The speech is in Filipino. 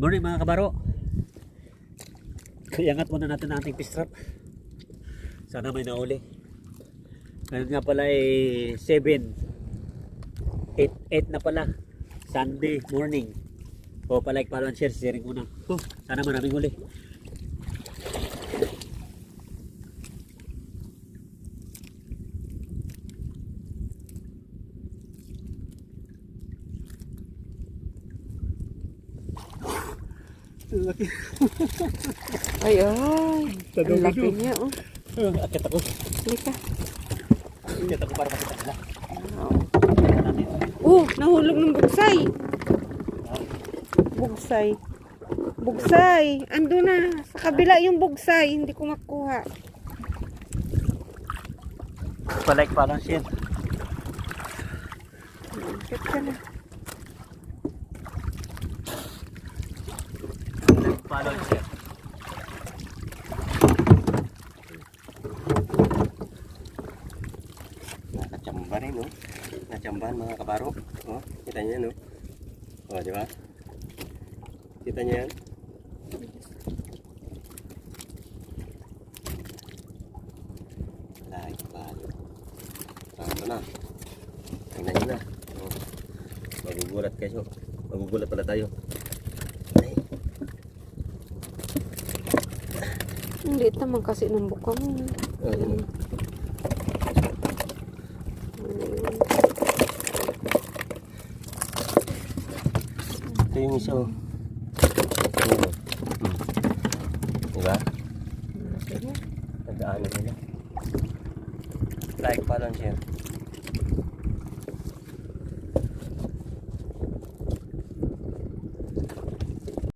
morning mga kabaro. Iangat muna natin ang ating fish trap. Sana may nauli. Ngayon nga pala ay 7. 8, 8 na pala. Sunday morning. O palike, follow and share. Sharing muna. Oh, sana maraming huli. Laki. Ay, ay. Ang laki niya, oh. Akit ako. Halika. Akit ako para makita nila. Oh. Nahulog ng bugsay. Bugsay. Bugsay. Ando na. Sa kabila yung bugsay. Hindi ko makuha. Palike, and share. Check ka na. And share. Nakachamba rin, no? Nachambahan mga kabaro. Oh, kita niyo no? Oh, di ba? Kita niyo yan? Lahat palo. Tama na. Tingnan niyo na. Oh. Magugulat kayo. Magugulat pala tayo. Ang liit naman kasi ng buka mo. oh, yun, oh. Ito yung isa, oh. Ayun. Hmm. Diba? Nag-ano nila. Like, follow, and share.